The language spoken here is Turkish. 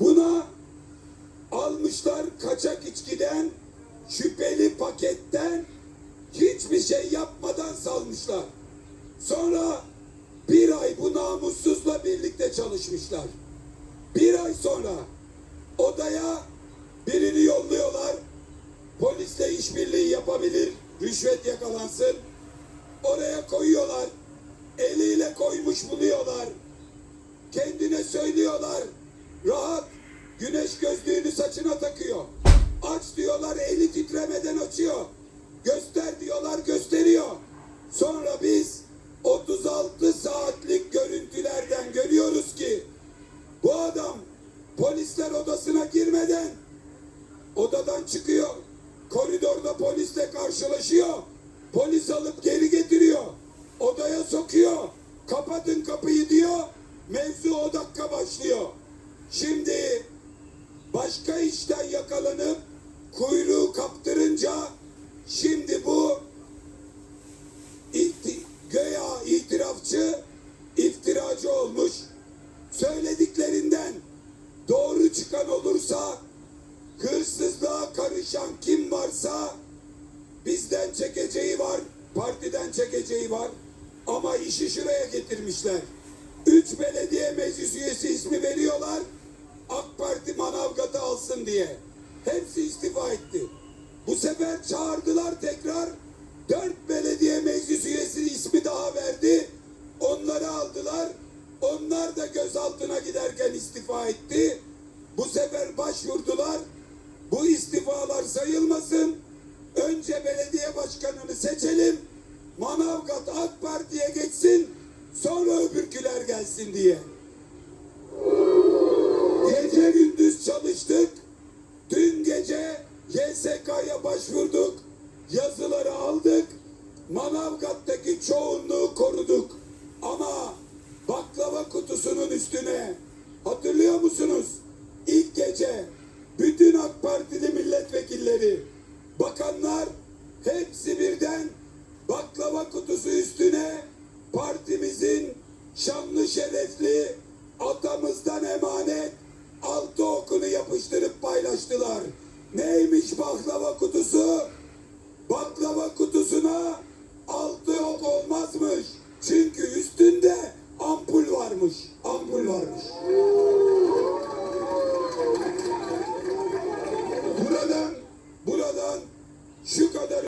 Buna almışlar kaçak içkiden, şüpheli paketten hiçbir şey yapmadan salmışlar. Sonra bir ay bu namussuzla birlikte çalışmışlar. Bir ay sonra odaya birini yolluyorlar. Polisle işbirliği yapabilir, rüşvet yakalansın. Oraya koyuyorlar. Eliyle koymuş buluyorlar. Kendine söylüyorlar. Rahat. Güneş gözlüğünü saçına takıyor. Aç diyorlar eli titremeden açıyor. Göster diyorlar gösteriyor. Sonra biz 36 saatlik görüntülerden görüyoruz ki bu adam polisler odasına girmeden odadan çıkıyor. Koridorda polisle karşılaşıyor. Polis alıp geri getiriyor. Odaya sokuyor. Kapatın kapıyı diyor. Mevzu o dakika başlıyor. Olursa, hırsızlığa karışan kim varsa bizden çekeceği var, partiden çekeceği var. Ama işi şuraya getirmişler. Üç belediye meclis üyesi ismi veriyorlar. AK Parti Manavgat'ı alsın diye. Hepsi istifa etti. Bu sefer çağırdılar tekrar. Dört belediye meclis üyesi ismi daha verdi. Onları aldılar. Onlar da gözaltına giderken istifa etti. Bu sefer başvurdular. Bu istifalar sayılmasın. Önce belediye başkanını seçelim. Manavgat AK Parti'ye geçsin. Sonra öbürküler gelsin diye. Gece gündüz çalıştık. Dün gece YSK'ya başvurduk. Yazıları aldık. Manavgat'taki çoğunluğu koruduk. Ama baklava kutusunun üstüne hatırlıyor musunuz? Gece bütün AK Partili milletvekilleri, bakanlar hepsi birden baklava kutusu üstüne partimizin şanlı şerefli atamızdan emanet altı okunu yapıştırıp paylaştılar. Neymiş baklava kutusu? Baklava kutusuna altı ok olmazmış.